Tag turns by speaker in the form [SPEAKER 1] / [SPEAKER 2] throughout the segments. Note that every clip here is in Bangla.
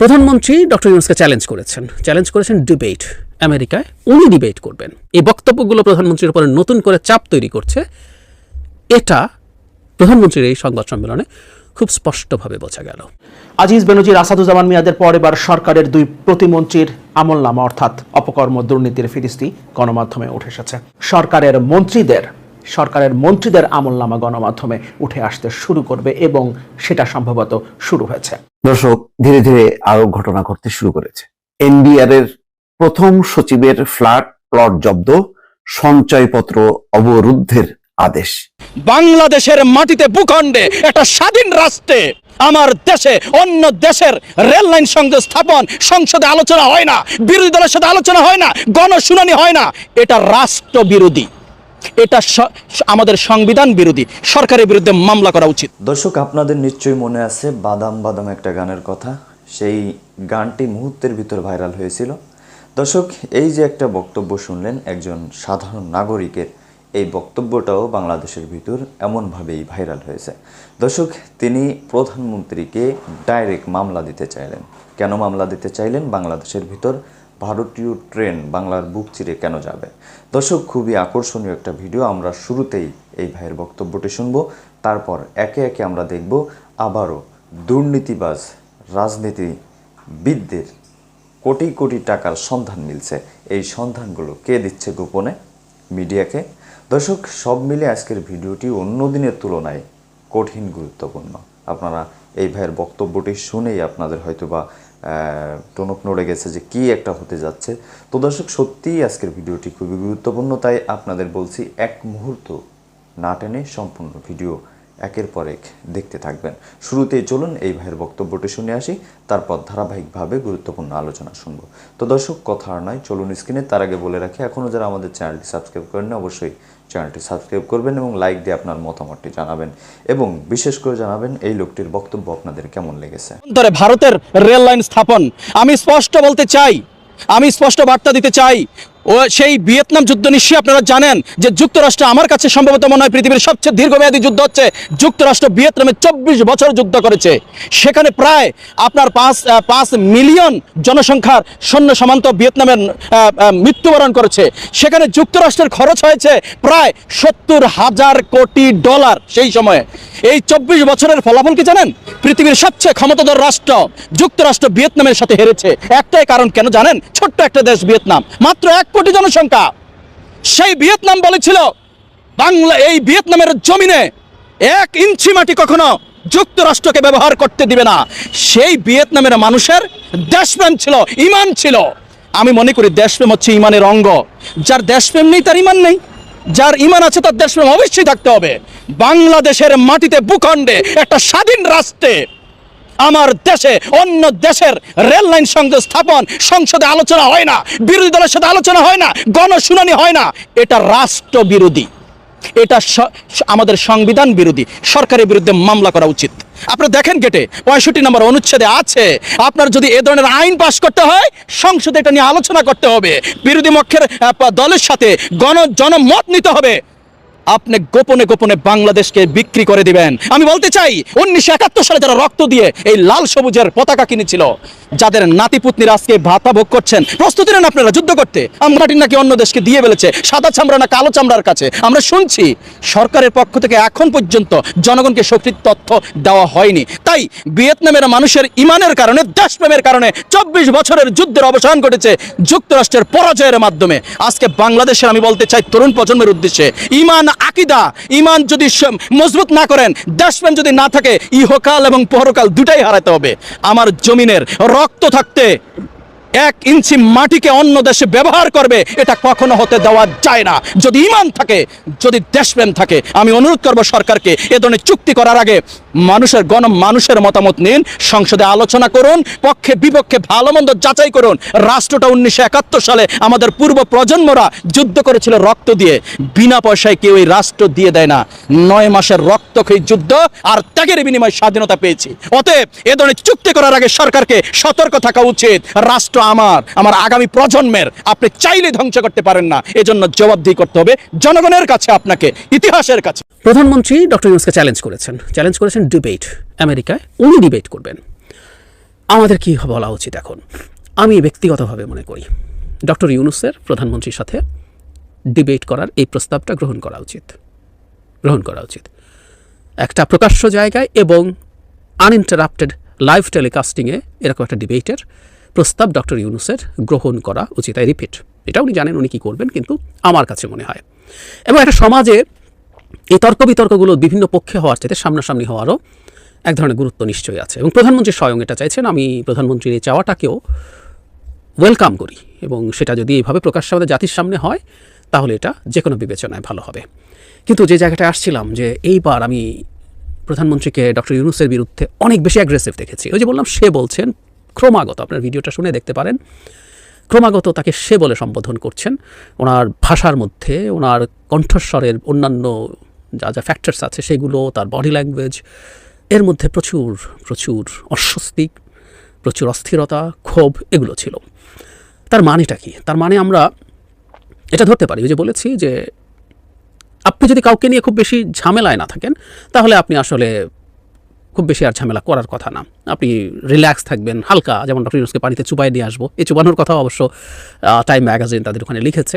[SPEAKER 1] প্রধানমন্ত্রী ডক্টর ইউনুসকে চ্যালেঞ্জ করেছেন। চ্যালেঞ্জ করেছেন ডিবেট আমেরিকায় উনি ডিবেট করবেন। এই বক্তব্যগুলো প্রধানমন্ত্রীর উপরে নতুন করে চাপ তৈরি করছে। এটা প্রধানমন্ত্রীর এই সংবাদ সম্মেলনে খুব স্পষ্টভাবে বোঝা গেল।
[SPEAKER 2] আজিজ বেনজির, আসাদুজ্জামান মিয়াদের পর এবার সরকারের দুই প্রতিমন্ত্রীর আমলনামা, অর্থাৎ অপকর্ম দুর্নীতির ফিরিস্তি গণমাধ্যমে উঠে এসেছে। সরকারের মন্ত্রীদের সরকারের মন্ত্রীদের আমলনামা গণমাধ্যমে উঠে আসতে শুরু করবে এবং সেটা সম্ভবত শুরু হয়েছে।
[SPEAKER 3] দর্শক, ধীরে ধীরে আরও ঘটনা ঘটতে শুরু করেছে। এনবিআর এর প্রথম সচিবের ফ্ল্যাট প্লট জব্দ, সঞ্চয়পত্র অবরুদ্ধের আদেশ।
[SPEAKER 4] বাংলাদেশের মাটিতে ভূখণ্ডে একটা স্বাধীন রাষ্ট্রে, আমার দেশে অন্য দেশের রেল লাইন সংযোগ স্থাপন সংসদে আলোচনা হয় না, বিরোধী দলের সাথে আলোচনা হয় না, গণশুনানি হয় না, এটা রাষ্ট্র বিরোধী এটা আমাদের সংবিধান বিরোধী। সরকারের বিরুদ্ধে মামলা করা উচিত।
[SPEAKER 5] দর্শক, আপনাদের নিশ্চয়ই মনে আছে বাদাম বাদাম একটা গানের কথা। সেই গানটি মুহূর্তের ভিতর ভাইরাল হয়েছিল। দর্শক, এই যে একটা বক্তব্য শুনলেন একজন সাধারণ নাগরিকের, এই বক্তব্যটাও বাংলাদেশের ভিতর এমনভাবেই ভাইরাল হয়েছে। দর্শক, তিনি প্রধানমন্ত্রীকে ডাইরেক্ট মামলা দিতে চাইলেন। কেন মামলা দিতে চাইলেন? বাংলাদেশের ভিতর ভারতীয় ট্রেন বাংলার বুক চিরে কেন যাবে? দর্শক, খুবই আকর্ষণীয় একটা ভিডিও। আমরা শুরুতেই এই ভাইয়ের বক্তব্যটি শুনব। তারপর একে একে আমরা দেখব আবারও দুর্নীতিবাজ রাজনীতিবিদদের কোটি কোটি টাকার সন্ধান মিলছে। এই সন্ধানগুলো কে দিচ্ছে গোপনে? মিডিয়াকে। দর্শক, সব মিলে আজকের ভিডিওটি অন্য দিনের তুলনায় কঠিন, গুরুত্বপূর্ণ। আপনারা এই ভাইয়ের বক্তব্যটি শুনেই আপনাদের হয়তো বা টনক নড়ে গেছে যে কি একটা হতে যাচ্ছে। তো দর্শক, সত্যিই আজকের ভিডিওটি খুবই গুরুত্বপূর্ণ, তাই আপনাদের বলছি এক মুহূর্ত না টেনে সম্পূর্ণ ভিডিও একের পর এক দেখতে থাকবেন। শুরুতেই চলুন এই ভাইয়ের বক্তব্যটি শুনে আসি, তারপর ধারাবাহিকভাবে গুরুত্বপূর্ণ আলোচনা শুনব। তো দর্শক, কথা আর নয়, চলুন স্ক্রিনে তার আগে বলে রাখি এখনও যারা আমাদের চ্যানেলটি সাবস্ক্রাইব করেন অবশ্যই চ্যানেলটি সাবস্ক্রাইব করবেন এবং লাইক দিয়ে আপনার মতামতটি জানাবেন এবং বিশেষ করে জানাবেন এই লোকটির বক্তব্য আপনাদের কেমন লেগেছে।
[SPEAKER 4] ধরে ভারতের রেল লাইন স্থাপন। আমি স্পষ্ট বলতে চাই, আমি স্পষ্ট বার্তা দিতে চাই ও সেই ভিয়েতনাম যুদ্ধ নিশ্চয়ই আপনারা জানেন যে যুক্তরাষ্ট্র আমার কাছে সম্ভবত মনে হয় পৃথিবীর সবচেয়ে দীর্ঘমেয়াদী যুদ্ধ হচ্ছে যুক্তরাষ্ট্র ভিয়েতনামে চব্বিশ বছর যুদ্ধ করেছে। সেখানে প্রায় আপনার পাঁচ পাঁচ মিলিয়ন জনসংখ্যার সৈন্য সমান্ত ভিয়েতনামের মৃত্যুবরণ করেছে। সেখানে যুক্তরাষ্ট্রের খরচ হয়েছে প্রায় সত্তর হাজার কোটি ডলার সেই সময়ে। এই চব্বিশ বছরের ফলাফল কি জানেন? পৃথিবীর সবচেয়ে ক্ষমতাধর রাষ্ট্র যুক্তরাষ্ট্র ভিয়েতনামের সাথে হেরেছে। একটাই কারণ কেন জানেন? ছোট্ট একটা দেশ ভিয়েতনাম। মাত্র এক কোটি জনসংখ্যা। সেই ভিয়েতনাম বলেছিল, বাংলা এই ভিয়েতনামের জমিনে এক ইঞ্চি মাটি কখনো যুক্তরাষ্ট্রকে ব্যবহার করতে দিবে না। সেই ভিয়েতনামের মানুষের দেশপ্রেম ছিল, ইমান ছিল। আমি মনে করি দেশপ্রেম হচ্ছে ইমানের অঙ্গ। যার দেশপ্রেম নেই, তার ইমান নেই। যার ইমান আছে, তার দেশপ্রেম অবশ্যই থাকতে হবে। বাংলাদেশের মাটিতে ভূখণ্ডে একটা স্বাধীন রাষ্ট্রে আমার দেশে, অন্য দেশের রেল লাইন সংযোগ স্থাপন সংসদে আলোচনা হয় না, বিরোধী দলের সাথে আলোচনা হয় না, গণশুনানি হয় না। এটা রাষ্ট্র বিরোধী। এটা আমাদের সংবিধান বিরোধী। সরকারের বিরুদ্ধে মামলা করা উচিত। আপনি দেখেন গেটে, পঁয়ষট্টি নম্বর অনুচ্ছেদে আছে, আপনার যদি এ ধরনের আইন পাশ করতে হয়, সংসদে এটা নিয়ে আলোচনা করতে হবে। বিরোধী পক্ষের দলের সাথে গণ, জনমত নিতে হবে। আপনি গোপনে গোপনে বাংলাদেশকে বিক্রি করে দিবেন। আমি বলতে চাই, উনিশশো একাত্তর সালে যারা রক্ত দিয়ে এই লাল সবুজের পতাকা কিনেছিল, যাদের নাতিপুতনিরা আজকে ভাতা ভোগ করছেন, প্রস্তুতি নেন আপনারা যুদ্ধ করতে। আমরাটির নাকি অন্য দেশকে দিয়ে ফেলেছে, সাদা চামড়া না কালো চামড়ার কাছে। আমরা শুনছি, সরকারের পক্ষ থেকে এখন পর্যন্ত জনগণকে সঠিক তথ্য দেওয়া হয়নি। তাই ভিয়েতনামের মানুষের ইমানের কারণে, দেশপ্রেমের কারণে চব্বিশ বছরের যুদ্ধের অবসান ঘটেছে যুক্তরাষ্ট্রের পরাজয়ের মাধ্যমে। আজকে বাংলাদেশের, আমি বলতে চাই, তরুণ প্রজন্মের উদ্দেশ্যে, ইমান আকিদা। ইমান যদি মজবুত না করেন, দেশপ্রেম যদি না থাকে, ইহকাল এবং পরকাল দুটাই হারাতে হবে। আমার জমিনের রক্ত থাকতে এক ইঞ্চি মাটিকে অন্য দেশে ব্যবহার করবে, এটা কখনো হতে দেওয়া যায় না। যদি ইমান থাকে, যদি দেশপ্রেম থাকে, আমি অনুরোধ করব সরকারকে, এ ধরনের চুক্তি করার আগে মানুষের গণ মানুষের মতামত নিন, সংসদে আলোচনা করুন, পক্ষে বিপক্ষে ভালো মন্দ যাচাই করুন। রাষ্ট্রটা উনিশশো একাত্তর সালে আমাদের পূর্ব প্রজন্মরা যুদ্ধ করেছিল রক্ত দিয়ে। বিনা পয়সায় কেউ এই রাষ্ট্র দিয়ে দেয় না। নয় মাসের রক্তক্ষয়ী যুদ্ধ আর ত্যাগের বিনিময়ে স্বাধীনতা পেয়েছি। অতএব এ ধরনের চুক্তি করার আগে সরকারকে সতর্ক থাকা উচিত। রাষ্ট্র আমার আমার আগামী প্রজন্মের আপনি চাইলে ধ্বংস করতে পারেন না। এজন্য জবাবদিহি করতে হবে জনগণের কাছে, আপনাকে ইতিহাসের কাছে।
[SPEAKER 1] প্রধানমন্ত্রী ডক্টর ইউনুসকে চ্যালেঞ্জ করেছেন। চ্যালেঞ্জ করেছেন ডিবেট আমেরিকায় উনি ডিবেট করবেন। আমাদের কি বলা উচিত এখন? আমি ব্যক্তিগতভাবে মনে করি, ডক্টর ইউনুসের প্রধানমন্ত্রীর সাথে ডিবেট করার এই প্রস্তাবটা গ্রহণ করা উচিত। গ্রহণ করা উচিত। একটা প্রকাশ্য জায়গায় এবং আনইন্টারাপ্টেড লাইভ টেলিকাস্টিংয়ে এরকম একটা ডিবেটের প্রস্তাব ডক্টর ইউনুসের গ্রহণ করা উচিত, আই রিপিট। এটা উনি জানেন, উনি কী করবেন, কিন্তু আমার কাছে মনে হয়। এবং একটা সমাজে এই তর্ক বিতর্কগুলো বিভিন্ন পক্ষে হওয়ার চাইতে সামনাসামনি হওয়ারও এক ধরনের গুরুত্ব নিশ্চয়ই আছে। এবং প্রধানমন্ত্রী স্বয়ং এটা চাইছেন, আমি প্রধানমন্ত্রীর এই চাওয়াটাকেও ওয়েলকাম করি। এবং সেটা যদি এইভাবে প্রকাশ্যে আমাদের জাতির সামনে হয়, তাহলে এটা যে কোনো বিবেচনায় ভালো হবে। কিন্তু যে জায়গাটায় আসছিলাম যে এইবার আমি প্রধানমন্ত্রীকে ডক্টর ইউনুসের বিরুদ্ধে অনেক বেশি অ্যাগ্রেসিভ দেখেছি। ওই যে বললাম, সে বলছেন ক্রমাগত, আপনার ভিডিওটা শুনে দেখতে পারেন, ক্রমাগত তাকে সে বলে সম্বোধন করছেন। ওনার ভাষার মধ্যে, ওনার কণ্ঠস্বরের অন্যান্য যা যা ফ্যাক্টরস আছে সেগুলো, তার বডি ল্যাঙ্গুয়েজ এর মধ্যে প্রচুর প্রচুর অস্বস্তি, প্রচুর অস্থিরতা, ক্ষোভ এগুলো ছিল। তার মানেটা কি? তার মানে আমরা এটা ধরতে পারি, ওই যে বলেছি যে আপনি যদি কাউকে নিয়ে খুব বেশি ঝামেলায় না থাকেন, তাহলে আপনি আসলে খুব বেশি আর ঝামেলা করার কথা না। আপনি রিল্যাক্স থাকবেন, হালকা, যেমন ডক্টর ইউনুসকে পানিতে চুপাই নিয়ে আসব। এই চুবানোর কথা অবশ্য টাইম ম্যাগাজিন তাদের ওখানে লিখেছে।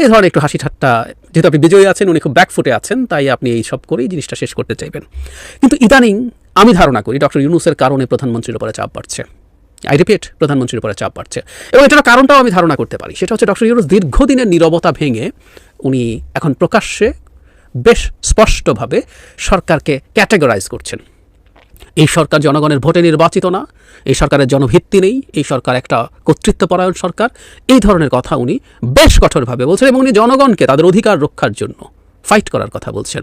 [SPEAKER 1] এই ধরনের একটু হাসি ঠাট্টা, যেহেতু আপনি বিজয়ী আছেন, উনি খুব ব্যাকফুটে আছেন, তাই আপনি এই সব করেই জিনিসটা শেষ করতে চাইবেন। কিন্তু ইদানিং আমি ধারণা করি ডক্টর ইউনুসের কারণে প্রধানমন্ত্রীর উপরে চাপ বাড়ছে। আই রিপিট প্রধানমন্ত্রীর উপরে চাপ বাড়ছে। এবং এটার কারণটাও আমি ধারণা করতে পারি। সেটা হচ্ছে ডক্টর ইউনুস দীর্ঘদিনের নীরবতা ভেঙে উনি এখন প্রকাশ্যে বেশ স্পষ্টভাবে সরকারকে ক্যাটেগরাইজ করছেন। এই সরকার জনগণের ভোটে নির্বাচিত না, এই সরকারের জনভিত্তি নেই, এই সরকার একটা কর্তৃত্বপরায়ণ সরকার। এই ধরনের কথা উনি বেশ কঠোরভাবে বলছেন এবং উনি জনগণকে তাদের অধিকার রক্ষার জন্য ফাইট করার কথা বলছেন।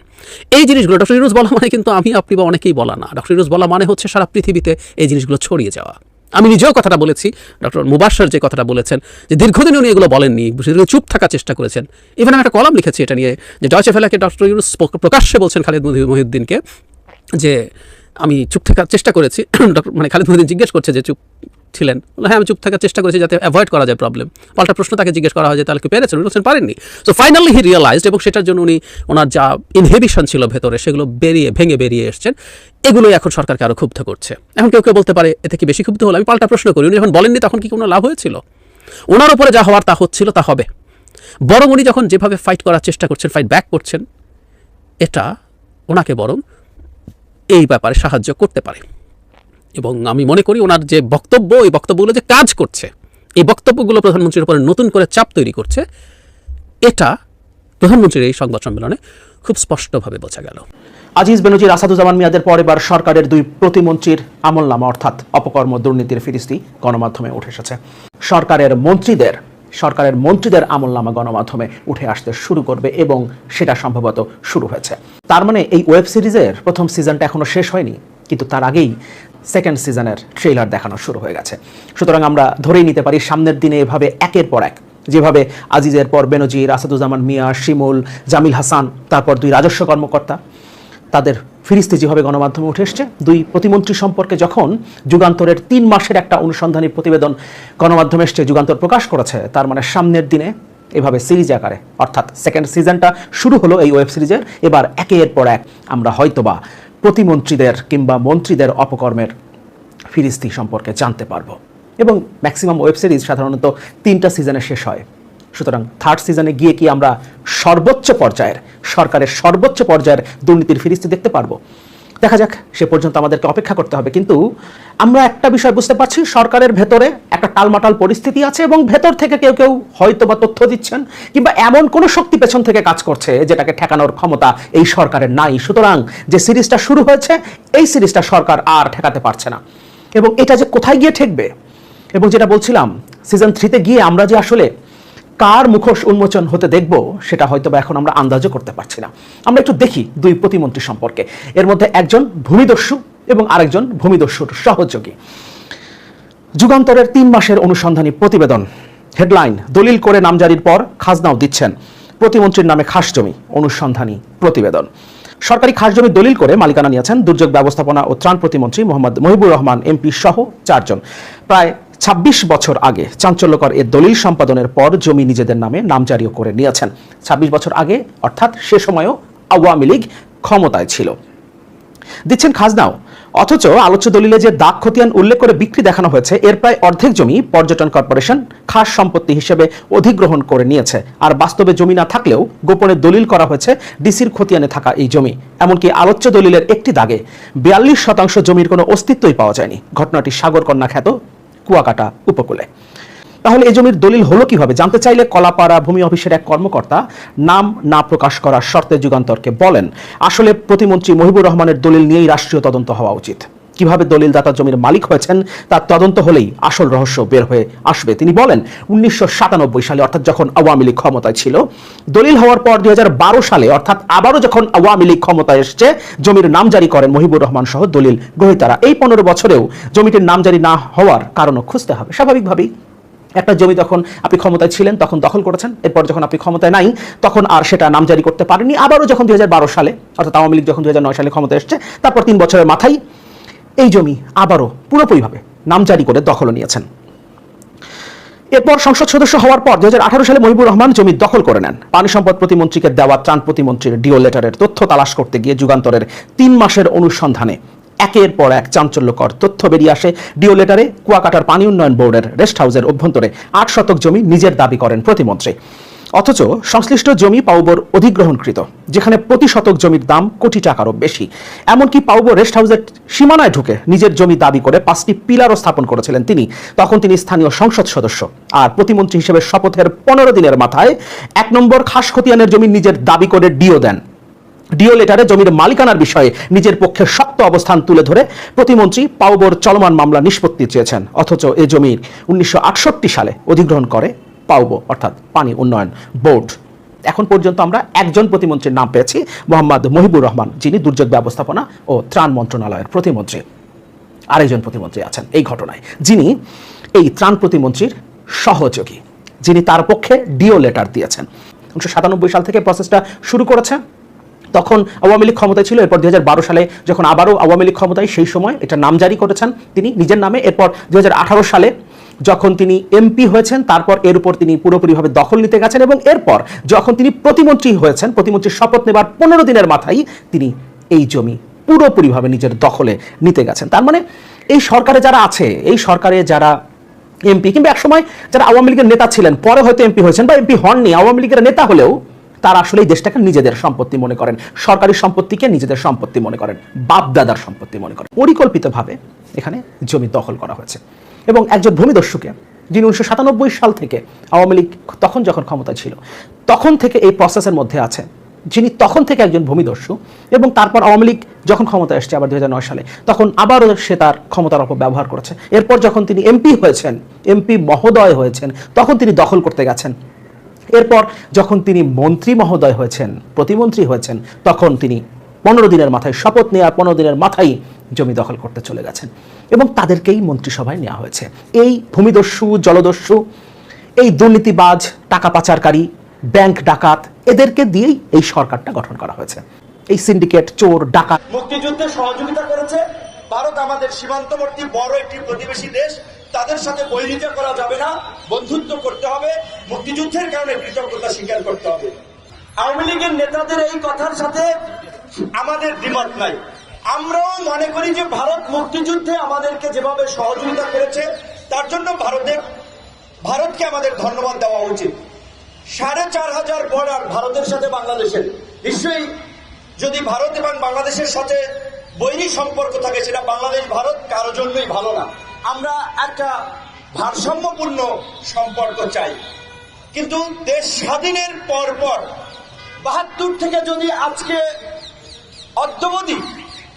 [SPEAKER 1] এই জিনিসগুলো ডক্টর ইউনুস বলা মানে কিন্তু আমি আপনি বা অনেকেই বলা না। ডক্টর ইউনুস বলা মানে হচ্ছে সারা পৃথিবীতে এই জিনিসগুলো ছড়িয়ে যাওয়া। আমি নিজেও কথাটা বলেছি ডক্টর মুবাসার যে কথাটা বলেছেন, যে দীর্ঘদিন উনি এগুলো বলেননি চুপ থাকার চেষ্টা করেছেন। ইভেন আমি একটা কলাম লিখেছি এটা নিয়ে, যে ডয়চে ফেলাকে ডক্টর ইউনুস প্রকাশ্যে বলছেন খালিদ মহিউদ্দিনকে, যে আমি চুপ থাকার চেষ্টা করেছি। ডক্টর মানে খালিদ মহিউদ্দিন জিজ্ঞেস করছে যে চুপ ছিলেন। হ্যাঁ আমি চুপ থাকার চেষ্টা করেছি যাতে অ্যাভয়েড করা যায় প্রবলেম পাল্টা প্রশ্ন তাকে জিজ্ঞেস করা হয় যে, তাহলে কি পেরেছেন? উনি বলছেন পারেননি। সো ফাইনালি হি রিয়েলাইজড এবং সেটার জন্য উনি ওনার যা ইনহেবিশন ছিল ভেতরে, সেগুলো বেরিয়ে, ভেঙে বেরিয়ে এসছেন। এগুলোই এখন সরকারকে আরও ক্ষুব্ধ করছে। এখন কেউ কেউ বলতে পারে, এতে কি বেশি ক্ষুব্ধ হলো? আমি পাল্টা প্রশ্ন করি। উনি যখন বলেননি, তখন কি কোনো লাভ হয়েছিল? ওনার উপরে যা হওয়ার তা হচ্ছিল, তা হবে। বরং উনি যখন যেভাবে ফাইট করার চেষ্টা করছেন ফাইট ব্যাক করছেন, এটা ওনাকে বরং এই ব্যাপারে সাহায্য করতে পারে। এবং আমি মনে করি ওনার যে বক্তব্য, এই বক্তব্যগুলো যে কাজ করছে, এই বক্তব্যগুলো প্রধানমন্ত্রীর উপরে নতুন করে চাপ তৈরি করছে, এটা প্রধানমন্ত্রীর এই সংবাদ সম্মেলনে খুব স্পষ্টভাবে বোঝা গেল।
[SPEAKER 2] আজিজ বেনজির আসাদুজ্জামান মিয়াদের পর এবার সরকারের দুই প্রতিমন্ত্রীর আমলনামা, অর্থাৎ অপকর্ম দুর্নীতির ফিরিস্তি গণমাধ্যমে উঠে এসেছে। সরকারের মন্ত্রীদের সরকারের মন্ত্রীদের আমলনামা গণমাধ্যমে উঠে আসতে শুরু করবে এবং সেটা সম্ভবত শুরু হয়েছে। তার মানে এই ওয়েব সিরিজের প্রথম সিজনটা এখনও শেষ হয়নি, কিন্তু তার আগেই সেকেন্ড সিজনের ট্রেলার দেখানো শুরু হয়ে গেছে। সুতরাং আমরা ধরেই নিতে পারি সামনের দিনে এভাবে একের পর এক, যেভাবে আজিজের পর বেনজির, আসাদুজ্জামান মিয়া, শিমুল, জামিল হাসান, তারপর দুই রাজস্ব কর্মকর্তা তাদের ফিরিস্তি যেভাবে গণমাধ্যমে উঠে এসছে। দুই প্রতিমন্ত্রী সম্পর্কে যখন যুগান্তরের তিন মাসের একটা অনুসন্ধানী প্রতিবেদন গণমাধ্যমে এসছে, যুগান্তর প্রকাশ করেছে, তার মানে সামনের দিনে এভাবে সিরিজ আকারে, অর্থাৎ সেকেন্ড সিজনটা শুরু হলো এই ওয়েব সিরিজের এবার একের পর এক আমরা হয়তোবা প্রতিমন্ত্রীদের কিংবা মন্ত্রীদের অপকর্মের ফিরিস্তি সম্পর্কে জানতে পারব। এবং ম্যাক্সিমাম ওয়েব সিরিজ সাধারণত তিনটা সিজনে শেষ হয়। সুতরাং থার্ড সিজনে গিয়ে কি আমরা সর্বোচ্চ পর্যায়ের, সরকারের সর্বোচ্চ পর্যায়ের দুর্নীতির ফিরিস্তি দেখতে পারব? দেখা যাক, সে পর্যন্ত আমাদেরকে অপেক্ষা করতে হবে। কিন্তু আমরা একটা বিষয় বুঝতে পারছি, সরকারের ভেতরে একটা টালমাটাল পরিস্থিতি আছে এবং ভেতর থেকে কেউ কেউ হয়তো বা তথ্য দিচ্ছেন কিংবা এমন কোনো শক্তি পেছন থেকে কাজ করছে যেটাকে ঠেকানোর ক্ষমতা এই সরকারের নাই। সুতরাং যে সিরিজটা শুরু হয়েছে, এই সিরিজটা সরকার আর ঠেকাতে পারছে না। এবং এটা যে কোথায় গিয়ে ঠেকবে? এবং যেটা বলছিলাম সিজন থ্রিতে গিয়ে আমরা যে আসলে কার মুখোশ উন্মোচন হতে দেখব, সেটা হয়তো বা এখন আমরা আন্দাজও করতে পারছি না। আমরা একটু দেখি দুই প্রতিমন্ত্রী সম্পর্কে। এর মধ্যে একজন ভূমিদস্যু এবং আরেকজন ভূমিদস্যুর সহযোগী। যুগান্তরের তিন মাসের অনুসন্ধানী প্রতিবেদন, হেডলাইন, দলিল করে নামজারির পর খাজনাও দিচ্ছেন। প্রতিমন্ত্রীর নামে খাস জমি, অনুসন্ধানী প্রতিবেদন। সরকারি খাস জমি দলিল করে মালিকানা নিয়েছেন দুর্যোগ ব্যবস্থাপনা ও ত্রাণ প্রতিমন্ত্রী মোহাম্মদ মহিবুর রহমান এমপি সহ চারজন। প্রায় ২৬ বছর আগে চাঞ্চল্যকর এ দলিল সম্পাদনের পর জমি নিজেদের নামে নামজারিও করে নিয়েছেন। ২৬ বছর আগে, অর্থাৎ সে সময়ও আওয়ামী লীগ ক্ষমতায় ছিল। দিচ্ছেন খাজনাও। অথচ আলোচ্য দলিলে যে দাগ খতিয়ান উল্লেখ করে বিক্রি দেখানো হয়েছে, এর প্রায় অর্ধেক জমি পর্যটন কর্পোরেশন খাস সম্পত্তি হিসেবে অধিগ্রহণ করে নিয়েছে। আর বাস্তবে জমি না থাকলেও গোপনে দলিল করা হয়েছে, ডিসির খতিয়ানে থাকা এই জমি। এমনকি আলোচ্য দলিলের একটি দাগে বিয়াল্লিশ শতাংশ জমির কোনো অস্তিত্বই পাওয়া যায়নি। ঘটনাটি সাগরকন্যা খ্যাত কুয়াকাটা উপকূলে। তাহলে এই জমির দলিল হলো কীভাবে? জানতে চাইলে কলাপাড়া ভূমি অফিসের এক কর্মকর্তা নাম না প্রকাশ করার শর্তে যুগান্তরকে বলেন। আসলে প্রতিমন্ত্রী মহিবুর রহমানের দলিল নিয়েই রাষ্ট্রীয় তদন্ত হওয়া উচিত। কীভাবে দলিলদাতা জমির মালিক হয়েছেন, তার তদন্ত হলেই আসল রহস্য বের হয়ে আসবে। তিনি বলেন, উনিশশো সাতানব্বই সালে, অর্থাৎ যখন আওয়ামী লীগ ক্ষমতায় ছিল, দলিল হওয়ার পর দুই হাজার বারো সালে, অর্থাৎ আবারও যখন আওয়ামী লীগ ক্ষমতায় এসছে, জমির নাম জারি করেন মহিবুর রহমান সহ দলিল গ্রহীতারা। এই পনেরো বছরেও জমিটির নাম জারি না হওয়ার কারণও খুঁজতে হবে। স্বাভাবিকভাবেই একটা জমি যখন আপনি ক্ষমতায় ছিলেন, তখন দখল করেছেন। এরপর যখন আপনি ক্ষমতায় নাই, তখন আর সেটা নামজারি করতে পারেনি আবারও যখন দুই হাজার বারো সালে, অর্থাৎ আওয়ামী লীগ যখন দুই হাজার নয় সালে ক্ষমতায় এসছে, তারপর তিন বছরের মাথায় এই জমি আবারও পুরোপুরিভাবে নামজারি করে দখল নিয়েছেন। এরপর সংসদ সদস্য হওয়ার পর দুই সালে মহিবুর রহমান জমি দখল করে নেন। পানি সম্পদ প্রতিমন্ত্রীকে দেওয়া ত্রাণ প্রতিমন্ত্রীর ডিও লেটারের তথ্য তালাশ করতে গিয়ে যুগান্তরের তিন মাসের অনুসন্ধানে একের পর এক চাঞ্চল্যকর তথ্য বেরিয়ে আসে। ডিও লেটারে কুয়াকাটার পানি উন্নয়ন বোর্ডের রেস্ট হাউসের অভ্যন্তরে আট শতক জমি নিজের দাবি করেন প্রতিমন্ত্রী। অথচ সংশ্লিষ্ট জমি পাউবর অধিগ্রহণকৃত, যেখানে প্রতি শতক জমির দাম কোটি টাকারও বেশি। এমনকি পাউবর রেস্ট হাউসের সীমানায় ঢুকে নিজের জমি দাবি করে পাঁচটি পিলারও স্থাপন করেছিলেন তিনি। তখন তিনি স্থানীয় সংসদ সদস্য। আর প্রতিমন্ত্রী হিসেবে শপথের পনেরো দিনের মাথায় এক নম্বর খাস খতিয়ানের জমি নিজের দাবি করে ডিও দেন। ডিও লেটারে জমির মালিকানার বিষয়ে নিজের পক্ষে শক্ত অবস্থান তুলে ধরে প্রতিমন্ত্রী পাউবর চলমান মামলা নিষ্পত্তি চেয়েছেন। অথচ এ জমির উনিশশো আটষট্টি সালে অধিগ্রহণ করে পাউবো অর্থাৎ পানি উন্নয়ন বোর্ড। এখন পর্যন্ত আমরা একজন প্রতিমন্ত্রীর নাম পেয়েছি, মোহাম্মদ মহিবুর রহমান, যিনি দুর্যোগ ব্যবস্থাপনা ও ত্রাণ মন্ত্রণালয়ের প্রতিমন্ত্রী। আরেকজন প্রতিমন্ত্রী আছেন এই ঘটনায়, যিনি এই ত্রাণ প্রতিমন্ত্রীর সহযোগী, যিনি তার পক্ষে ডিও লেটার দিয়েছেন। উনিশশো সাতানব্বই সাল থেকে প্রসেসটা শুরু করেছে। তখন আওয়ামী লীগ ক্ষমতায় ছিল, এরপর দু হাজার বারো সালে যখন আবারও আওয়ামী লীগ ক্ষমতায়, সেই সময় এটা নাম জারি করেছেন তিনি নিজের নামে। এরপর দুই হাজার আঠারো সালে যখন তিনি এমপি হয়েছেন, তারপর এর উপর তিনি পুরোপুরিভাবে দখল নিতে গেছেন এবং এরপর যখন তিনি প্রতিমন্ত্রী হয়েছেন, প্রতিমন্ত্রীর শপথ নেবার পনেরো দিনের মাথায় তিনি এই জমি পুরোপুরিভাবে নিজের দখলে নিতে গেছেন। তার মানে এই সরকারে যারা আছে, এই সরকারে যারা এমপি কিংবা একসময় যারা আওয়ামী লীগের নেতা ছিলেন, পরে হয়তো এমপি হয়েছেন বা এমপি হননি, আওয়ামী লীগের নেতা হলেও তারা আসলে এই দেশটাকে নিজেদের সম্পত্তি মনে করেন, সরকারি সম্পত্তিকে নিজেদের সম্পত্তি মনে করেন, বাপদাদার সম্পত্তি মনে করেন। পরিকল্পিতভাবে এখানে জমি দখল করা হয়েছে। এবং একজন ভূমিদস্যুকে যিনি উনিশশো সাতানব্বই সাল থেকে আওয়ামী লীগ তখন যখন ক্ষমতায় ছিল, তখন থেকে এই প্রসেসের মধ্যে আছে, যিনি তখন থেকে একজন ভূমিদস্যু এবং তারপর আওয়ামী লীগ যখন ক্ষমতা এসছে আবার দু হাজার নয় সালে, তখন আবারও সে তার ক্ষমতার অপব্যবহার করেছে। এরপর যখন তিনি এমপি হয়েছেন, এমপি মহোদয় হয়েছেন, তখন তিনি দখল করতে গেছেন। এরপর যখন তিনি মন্ত্রী মহোদয় হয়েছেন, প্রতিমন্ত্রী হয়েছেন, তখন তিনি পনেরো দিনের মাথায় শপথ নেওয়ার পনেরো দিনের মাথায় জমি দখল করতে চলে গেছেন। এবং তাদেরকেই মন্ত্রিসভায় নেওয়া হয়েছে। এই ভূমিদস্যু, জলদস্যু, এই দুর্নীতিবাজ, টাকা পাচারকারী, ব্যাংক ডাকাত, এদেরকে দিয়েই এই সরকারটা গঠন করা হয়েছে। এই সিন্ডিকেট, চোর, ডাকাত।
[SPEAKER 6] মুক্তিযুদ্ধে সহযোগিতা করেছে। ভারত আমাদের সীমান্তবর্তী বড় একটি প্রতিবেশী দেশ। তাদের সাথে বৈরিতা করা যাবে না। বন্ধুত্ব করতে হবে। মুক্তিযুদ্ধের কারণে কৃতজ্ঞতা স্বীকার করতে হবে। আওয়ামী লীগের নেতাদের এই কথার সাথে আমাদের দ্বিমত নাই। আমরাও মনে করি যে ভারত মুক্তিযুদ্ধে আমাদেরকে যেভাবে সহযোগিতা করেছে, তার জন্য ভারতের ভারতকে আমাদের ধন্যবাদ দেওয়া উচিত। সাড়ে চার হাজার বর্ডার ভারতের সাথে বাংলাদেশের। নিশ্চয়ই যদি ভারত এবং বাংলাদেশের সাথে বৈরী সম্পর্ক থাকে, সেটা বাংলাদেশ, ভারত কারোর জন্যই ভালো না। আমরা একটা ভারসাম্যপূর্ণ সম্পর্ক চাই। কিন্তু দেশ স্বাধীনের পর পর বাহাত্তর থেকে যদি আজকে অদ্যবধি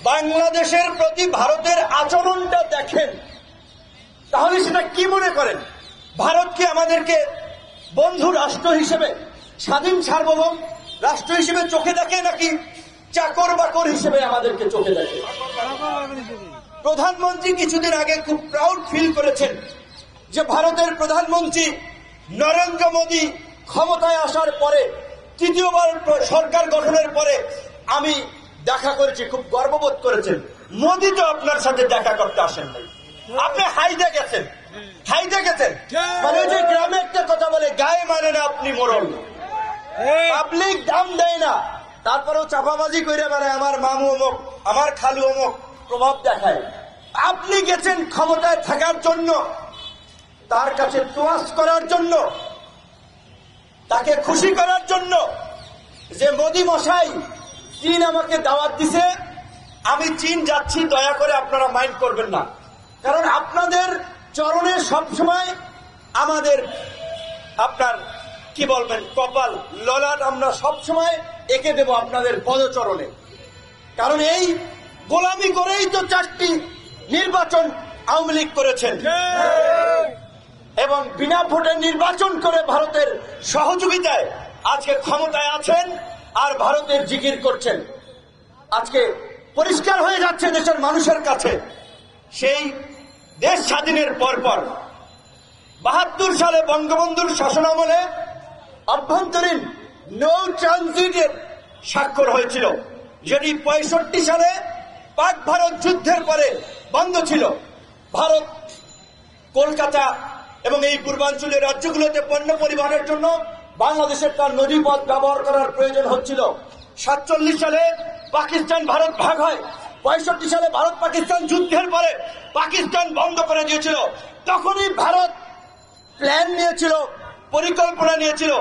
[SPEAKER 6] বাংলাদেশের প্রতি ভারতের আচরণটা দেখেন। তাহলে সেটা কি মনে করেন? ভারতকে আমাদেরকে বন্ধু রাষ্ট্র হিসেবে, স্বাধীন সার্বভৌম রাষ্ট্র হিসেবে চোখে দেখে নাকি চাকর বাকর হিসেবে আমাদেরকে চোখে দেখে? প্রধানমন্ত্রী কিছুদিন আগে খুব প্রাউড ফিল করেছেন যে ভারতের প্রধানমন্ত্রী নরেন্দ্র মোদী ক্ষমতায় আসার পরে, তৃতীয়বার সরকার গঠনের পরে আমি দেখা করেছি খুব গর্ববোধ করেছেন। মোদী তো আপনার সাথে দেখা করতে আসেন নাই। আপনি হাইদে গেছেন। হাইদে গেছেন। মানে যে গ্রামে একটা কথা বলে গায়ে মানে না আপনি মরল পাবলিক দাম দেয় না। তারপরেও চাপাবাজি করে বেড়ায় আমার মামু অমুক আমার খালু অমুক প্রভাব দেখায়। আপনি গেছেন ক্ষমতায় থাকার জন্য তার কাছে তোয়াজ করার জন্য তাকে খুশি করার জন্য যে মোদি মশাই চীন আমাকে দাওয়াত দিছে, আমি চীন যাচ্ছি, দয়া করে আপনারা মাইন্ড করবেন না। কারণ আপনাদের চরণে সবসময় আমাদের আপনার, কি বলবেন, কপাল ললাট আমরা সবসময় এঁকে দেব আপনাদের পদচরণে। কারণ এই গোলামি করেই তো চারটি নির্বাচন আওয়ামী লীগ করেছেন। এবং বিনা ভোটে নির্বাচন করে ভারতের সহযোগিতায় আজকে ক্ষমতায় আছেন। আর ভারতের জিকির করছেন। আজকে পরিষ্কার হয়ে যাচ্ছে দেশের মানুষের কাছে। সেই দেশ স্বাধীনের পরপর বাহাত্তর সালে বঙ্গবন্ধুর শাসনামলে অভ্যন্তরীণ নৌ ট্রানজিটের স্বাক্ষর হয়েছিল। যেটি পঁয়ষট্টি সালে পাক ভারত যুদ্ধের পরে বন্ধ ছিল। ভারত, কলকাতা এবং এই পূর্বাঞ্চলীয় রাজ্যগুলোতে পণ্য পরিবহনের জন্য বাংলাদেশের তার নদীপথ ব্যবহার করার প্রয়োজন হচ্ছিল। সাতচল্লিশ সালে পাকিস্তান ভারত ভাগ হয়, পঁয়ষট্টি সালে ভারত পাকিস্তান যুদ্ধের পরে পাকিস্তান বন্ধ করে দিয়েছিল। তখনই ভারত প্ল্যান নিয়েছিল, পরিকল্পনা নিয়েছিল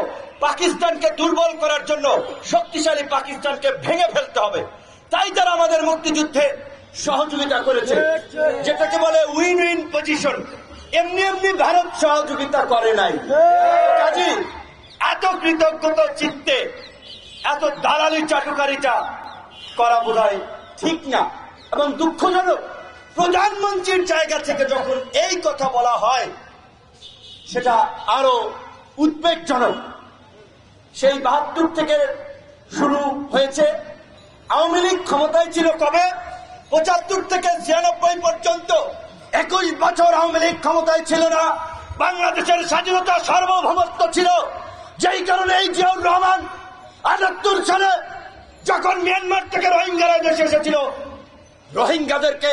[SPEAKER 6] পাকিস্তানকে দুর্বল করার জন্য শক্তিশালী পাকিস্তানকে ভেঙে ফেলতে হবে। তাই তারা আমাদের মুক্তিযুদ্ধে সহযোগিতা করেছে, যেটাকে বলে উইন উইন পজিশন এমনি এমনি ভারত সহযোগিতা করে নাই। কাজী এত কৃতজ্ঞতা চিত্তে, এত দালালি চাটুকারিতা করা বোধ ঠিক না। এবং দুঃখজনক, প্রধানমন্ত্রীর জায়গা থেকে যখন এই কথা বলা হয়, সেটা আরও উদ্বেগজনক। সেই বাহাত্তর থেকে শুরু হয়েছে। আওয়ামী লীগ ক্ষমতায় ছিল কবে? পঁচাত্তর থেকে ছিয়ানব্বই পর্যন্ত। একুশ বছর আওয়ামী লীগ ক্ষমতায় ছিল না। বাংলাদেশের স্বাধীনতা সার্বভৌমত্ব ছিল। যেই কারণে এই জিয়াউর রহমান আটাত্তর সালে যখন মিয়ানমার থেকে রোহিঙ্গারা দেশে এসেছিল, রোহিঙ্গাদেরকে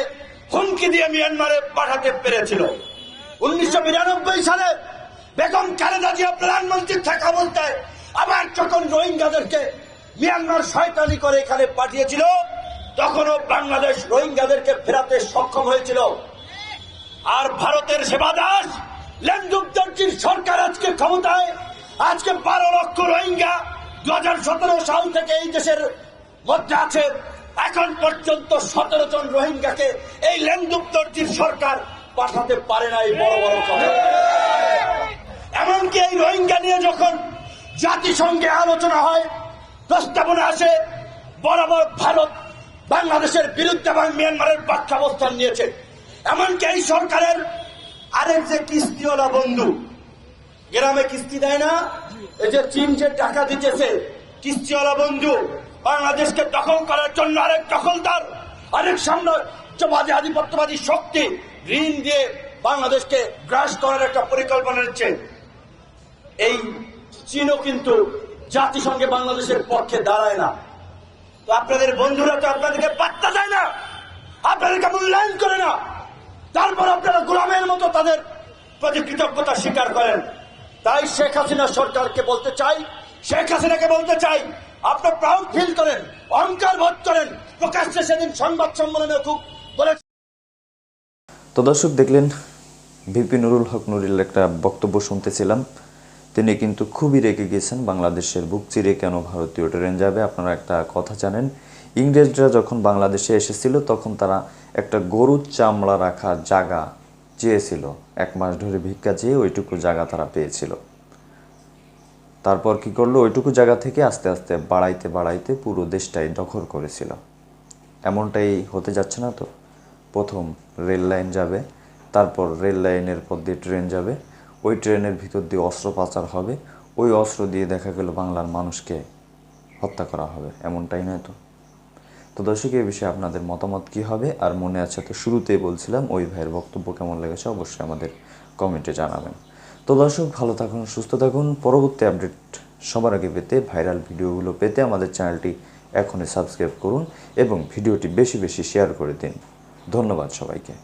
[SPEAKER 6] হুমকি দিয়ে মিয়ানমারে পাঠাতে পেরেছিল। উনিশশো বিরানব্বই সালে বেগম খালেদা জিয়া প্রধানমন্ত্রী থাকা বলতে আবার যখন রোহিঙ্গাদেরকে মিয়ানমার শয়তানি করে এখানে পাঠিয়েছিল, তখনও বাংলাদেশ রোহিঙ্গাদেরকে ফেরাতে সক্ষম হয়েছিল। আর ভারতের সেবা দাস লেন্দুপদর্জির সরকার আজকে ক্ষমতায় আজকে বারো লক্ষ রোহিঙ্গা দু হাজার সতেরো সাল থেকে এই দেশের মধ্যে আছে। এখন পর্যন্ত সতেরো জন রোহিঙ্গাকে এই লেন্দুপদর্জির সরকার পাঠাতে পারে না এই বড় বড় কথা। এমনকি এই রোহিঙ্গা নিয়ে যখন জাতিসংঘে আলোচনা হয়, প্রস্তাবনা আসে, বরাবর ভারত বাংলাদেশের বিরুদ্ধে এবং মিয়ানমারের পক্ষাবস্থান নিয়েছে। এমনকি এই সরকারের আরেক যে কিস্তিওয়ালা বন্ধু গ্রামে কিস্তি দেয় না। এই যে চীন যে টাকা দিতেছে, কিস্তিওয়ালা বন্ধু, বাংলাদেশকে দখল করার জন্য আরেক দখলদার, আরেক সাম্রাজ্যবাদী আধিপত্যবাদী শক্তি, ঋণ দিয়ে বাংলাদেশকে গ্রাস করার একটা পরিকল্পনা নিচ্ছে। এই চীনও কিন্তু জাতিসংঘে বাংলাদেশের পক্ষে দাঁড়ায় না। তো আপনাদের বন্ধুরা তো আপনাদেরকে পাত্তা দেয় না, আপনাদেরকে মূল্যায়ন করে না। তারপর আপনারা গোলামের মতো তাদের প্রতি কৃতজ্ঞতা স্বীকার করেন। তাই শেখ হাসিনা সরকারকে বলতে চাই, শেখ হাসিনাকে বলতে চাই আপনার প্রাউড ফিল করেন, অহংকার বোধ করেন, প্রকাশ্যে সেদিন সংবাদ সম্মেলনে খুব বলে
[SPEAKER 5] তো দর্শক, দেখলেন ভিপি নুরুল হক নুরিল একটা বক্তব্য শুনতেছিলাম। তিনি কিন্তু খুবই রেগে গেছেন, বাংলাদেশের বুক চিরে কেন ভারতীয় ট্রেন যাবে, আপনারা একটা কথা জানেন। ইংরেজরা যখন বাংলাদেশে এসেছিল, তখন তারা একটা গরুর চামড়া রাখা জায়গা চেয়েছিল। এক মাস ধরে ভিক্ষা চেয়ে ওইটুকু জায়গা তারা পেয়েছিল। তারপর কি করল? ওইটুকু জায়গা থেকে আস্তে আস্তে বাড়াইতে বাড়াইতে পুরো দেশটাই দখল করেছিল। এমনটাই হতে যাচ্ছে না তো? প্রথম রেল লাইন যাবে, তারপর রেল লাইনের পর দিয়ে ট্রেন যাবে, ওই ট্রেনের ভিতর দিয়ে অস্ত্র পাচার হবে, ওই অস্ত্র দিয়ে দেখা গেল বাংলার মানুষকে হত্যা করা হবে। এমনটাই নয় তো? তো দর্শক এই বিষয়ে আপনাদের মতামত কি হবে? আর মনে আছে তো শুরুতেই বলছিলাম, ওই ভাইয়ের বক্তব্য কেমন লেগেছে অবশ্যই আমাদের কমেন্টে জানাবেন। তো দর্শক, ভালো থাকুন, সুস্থ থাকুন। পরবর্তী আপডেট সবার আগে পেতে, ভাইরাল ভিডিওগুলো পেতে আমাদের চ্যানেলটি এখনই সাবস্ক্রাইব করুন এবং ভিডিওটি বেশি বেশি শেয়ার করে দিন। ধন্যবাদ সবাইকে।